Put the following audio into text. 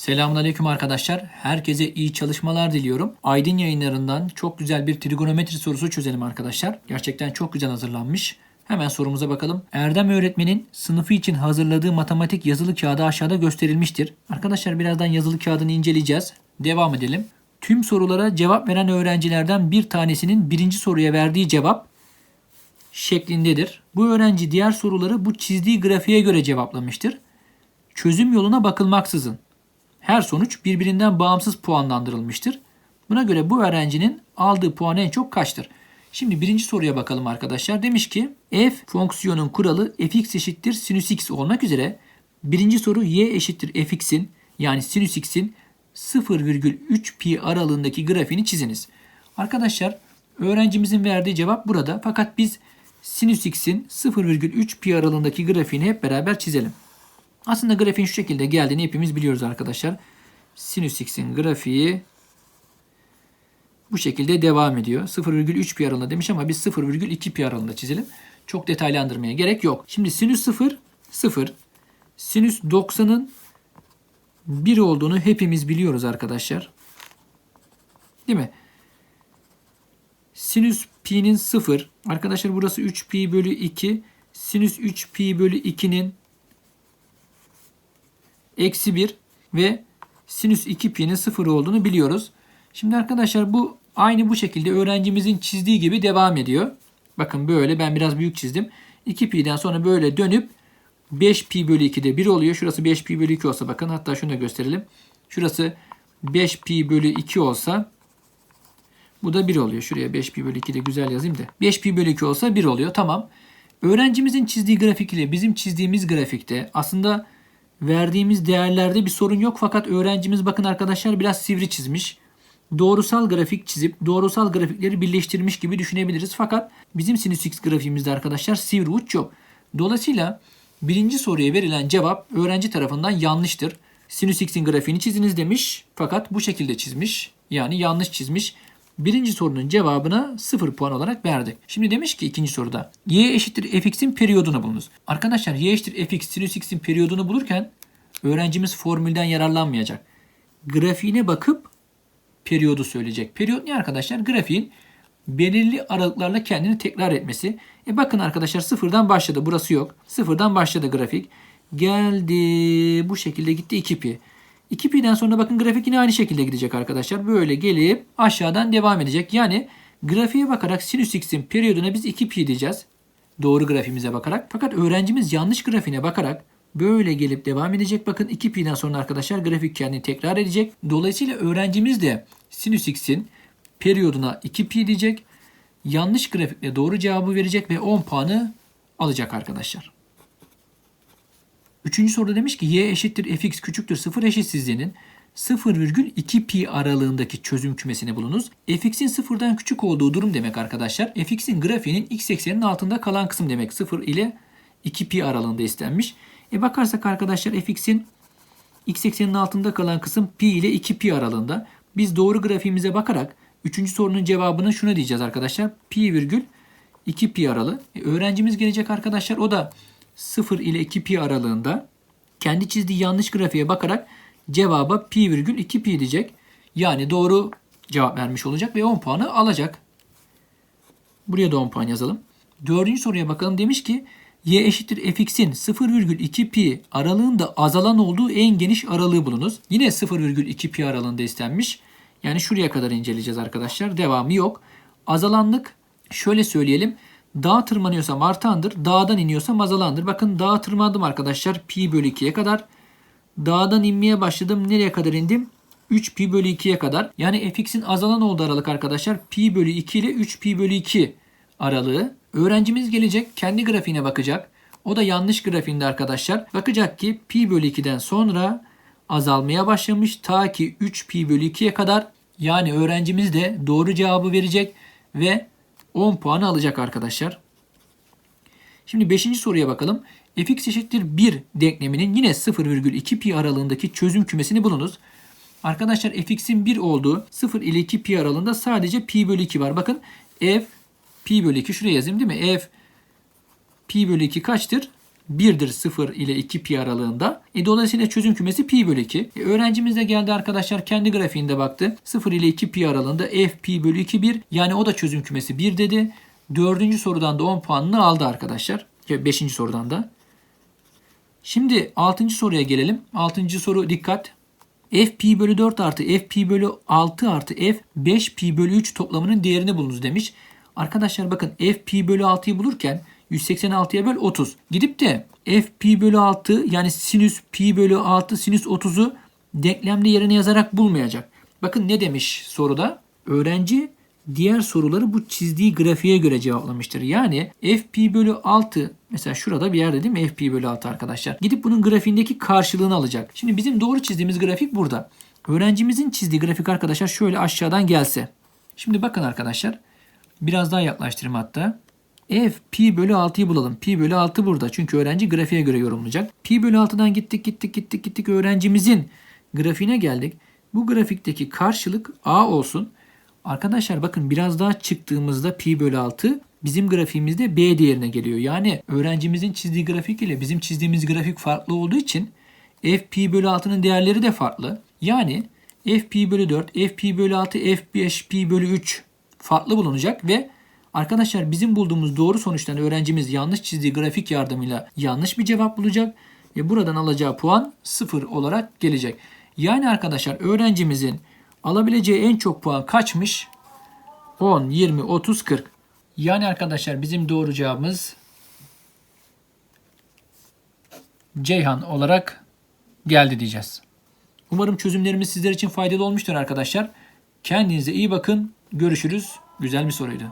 Selamünaleyküm arkadaşlar. Herkese iyi çalışmalar diliyorum. Aydın yayınlarından çok güzel bir trigonometri sorusu çözelim arkadaşlar. Gerçekten çok güzel hazırlanmış. Hemen sorumuza bakalım. Erdem öğretmenin sınıfı için hazırladığı matematik yazılı kağıdı aşağıda gösterilmiştir. Arkadaşlar birazdan yazılı kağıdını inceleyeceğiz. Devam edelim. Tüm sorulara cevap veren öğrencilerden bir tanesinin birinci soruya verdiği cevap şeklindedir. Bu öğrenci diğer soruları bu çizdiği grafiğe göre cevaplamıştır. Çözüm yoluna bakılmaksızın her sonuç birbirinden bağımsız puanlandırılmıştır. Buna göre bu öğrencinin aldığı puan en çok kaçtır? Şimdi birinci soruya bakalım arkadaşlar. Demiş ki f fonksiyonun kuralı fx eşittir sinüs x olmak üzere birinci soru y eşittir fx'in yani sinüs x'in 0,3 pi aralığındaki grafiğini çiziniz. Arkadaşlar öğrencimizin verdiği cevap burada fakat biz sinüs x'in 0,3 pi aralığındaki grafiğini hep beraber çizelim. Aslında grafiğin şu şekilde geldiğini hepimiz biliyoruz arkadaşlar. Sinüs x'in grafiği bu şekilde devam ediyor. 0,3 pi aralığında demiş ama biz 0,2 pi aralığında çizelim. Çok detaylandırmaya gerek yok. Şimdi sinüs 0, 0. Sinüs 90'ın 1 olduğunu hepimiz biliyoruz arkadaşlar. Değil mi? Sinüs pi'nin 0. Arkadaşlar burası 3 pi bölü 2. Sinüs 3 pi bölü 2'nin eksi 1 ve sinüs 2 pi'nin 0 olduğunu biliyoruz. Şimdi arkadaşlar bu aynı bu şekilde öğrencimizin çizdiği gibi devam ediyor. Bakın böyle ben biraz büyük çizdim. 2 pi'den sonra böyle dönüp 5 pi bölü 2'de 1 oluyor. Şurası 5 pi bölü 2 olsa bakın hatta şunu da gösterelim. Şurası 5 pi bölü 2 olsa bu da 1 oluyor. Şuraya 5 pi bölü 2 de güzel yazayım da. 5 pi bölü 2 olsa 1 oluyor. Tamam. Öğrencimizin çizdiği grafik ile bizim çizdiğimiz grafikte aslında verdiğimiz değerlerde bir sorun yok. Fakat öğrencimiz bakın arkadaşlar biraz sivri çizmiş. Doğrusal grafik çizip doğrusal grafikleri birleştirmiş gibi düşünebiliriz. Fakat bizim sinüs x grafiğimizde arkadaşlar sivri uç yok. Dolayısıyla birinci soruya verilen cevap öğrenci tarafından yanlıştır. Sinüs x'in grafiğini çiziniz demiş. Fakat bu şekilde çizmiş. Yani yanlış çizmiş. Birinci sorunun cevabına 0 puan olarak verdik. Şimdi demiş ki ikinci soruda y eşittir fx'in periyodunu bulunuz. Arkadaşlar y eşittir fx sinüs x'in periyodunu bulurken öğrencimiz formülden yararlanmayacak. Grafiğine bakıp periyodu söyleyecek. Periyot ne arkadaşlar? Grafiğin belirli aralıklarla kendini tekrar etmesi. E bakın arkadaşlar sıfırdan başladı. Burası yok. Sıfırdan başladı grafik. Geldi. Bu şekilde gitti 2 pi. 2 pi'den sonra bakın grafik yine aynı şekilde gidecek arkadaşlar. Böyle gelip aşağıdan devam edecek. Yani grafiğe bakarak sinüs x'in periyoduna biz 2 pi diyeceğiz. Doğru grafiğimize bakarak. Fakat öğrencimiz yanlış grafiğine bakarak böyle gelip devam edecek. Bakın 2 pi'den sonra arkadaşlar grafik kendini tekrar edecek. Dolayısıyla öğrencimiz de sinüs x'in periyoduna 2 pi diyecek. Yanlış grafikle doğru cevabı verecek ve 10 puanı alacak arkadaşlar. Üçüncü soruda demiş ki y eşittir fx küçüktür 0 eşitsizliğinin 0,2 pi aralığındaki çözüm kümesini bulunuz. fx'in sıfırdan küçük olduğu durum demek arkadaşlar. fx'in grafiğinin x ekseninin altında kalan kısım demek. 0 ile 2 pi aralığında istenmiş. E bakarsak arkadaşlar fx'in x ekseninin altında kalan kısım pi ile 2 pi aralığında. Biz doğru grafiğimize bakarak üçüncü sorunun cevabını şuna diyeceğiz arkadaşlar. Pi virgül 2 pi aralığı. E, öğrencimiz gelecek arkadaşlar o da 0 ile 2 pi aralığında kendi çizdiği yanlış grafiğe bakarak cevaba pi virgül 2 pi diyecek. Yani doğru cevap vermiş olacak ve 10 puanı alacak. Buraya da 10 puan yazalım. Dördüncü soruya bakalım. Demiş ki y eşittir fx'in 0,2 pi aralığında azalan olduğu en geniş aralığı bulunuz. Yine 0,2 pi aralığında istenmiş. Yani şuraya kadar inceleyeceğiz arkadaşlar. Devamı yok. Azalanlık şöyle söyleyelim. Dağa tırmanıyorsam artandır. Dağdan iniyorsam azalandır. Bakın dağa tırmandım arkadaşlar. Pi bölü 2'ye kadar. Dağdan inmeye başladım. Nereye kadar indim? 3 pi bölü 2'ye kadar. Yani fx'in azalan olduğu aralık arkadaşlar. Pi bölü 2 ile 3 pi bölü 2 aralığı. Öğrencimiz gelecek. Kendi grafiğine bakacak. O da yanlış grafiğinde arkadaşlar. Bakacak ki pi bölü 2'den sonra azalmaya başlamış. Ta ki 3 pi bölü 2'ye kadar. Yani öğrencimiz de doğru cevabı verecek ve 10 puanı alacak arkadaşlar. Şimdi 5. soruya bakalım. fx eşittir 1 denkleminin yine 0,2 pi aralığındaki çözüm kümesini bulunuz. Arkadaşlar fx'in 1 olduğu 0 ile 2 pi aralığında sadece pi bölü 2 var. Bakın f pi bölü 2 şuraya yazayım değil mi? f pi bölü 2 kaçtır? 1'dir 0 ile 2 pi aralığında. E, dolayısıyla çözüm kümesi pi bölü 2. E, öğrencimiz de geldi arkadaşlar kendi grafiğinde baktı. 0 ile 2 pi aralığında f pi bölü 2 1. Yani o da çözüm kümesi 1 dedi. Dördüncü sorudan da 10 puanını aldı arkadaşlar. Beşinci sorudan da. Şimdi 6. soruya gelelim. 6. soru dikkat. f pi bölü 4 artı f pi bölü 6 artı f 5 pi bölü 3 toplamının değerini bulunuz demiş. Arkadaşlar bakın f pi bölü 6'yı bulurken 186'ya böl 30. Gidip de f pi bölü 6 yani sinüs pi bölü 6 sinüs 30'u denklemde yerine yazarak bulmayacak. Bakın ne demiş soruda? Öğrenci diğer soruları bu çizdiği grafiğe göre cevaplamıştır. Yani f pi bölü 6 mesela şurada bir yerde değil mi f pi bölü 6 arkadaşlar. Gidip bunun grafiğindeki karşılığını alacak. Şimdi bizim doğru çizdiğimiz grafik burada. Öğrencimizin çizdiği grafik arkadaşlar şöyle aşağıdan gelse. Şimdi bakın arkadaşlar. Biraz daha yaklaştırayım hatta. F pi bölü 6'yı bulalım. Pi bölü 6 burada. Çünkü öğrenci grafiğe göre yorumlayacak. Pi bölü 6'dan gittik gittik gittik gittik öğrencimizin grafiğine geldik. Bu grafikteki karşılık A olsun. Arkadaşlar bakın biraz daha çıktığımızda pi bölü 6 bizim grafiğimizde B değerine geliyor. Yani öğrencimizin çizdiği grafik ile bizim çizdiğimiz grafik farklı olduğu için f pi bölü 6'nın değerleri de farklı. Yani f pi bölü 4, f pi bölü 6, f 5 pi bölü 3 farklı bulunacak ve arkadaşlar bizim bulduğumuz doğru sonuçtan öğrencimiz yanlış çizdiği grafik yardımıyla yanlış bir cevap bulacak ve buradan alacağı puan 0 olarak gelecek. Yani arkadaşlar öğrencimizin alabileceği en çok puan kaçmış? 10, 20, 30, 40. Yani arkadaşlar bizim doğru cevabımız Ceyhan olarak geldi diyeceğiz. Umarım çözümlerimiz sizler için faydalı olmuştur arkadaşlar. Kendinize iyi bakın. Görüşürüz. Güzel bir soruydu.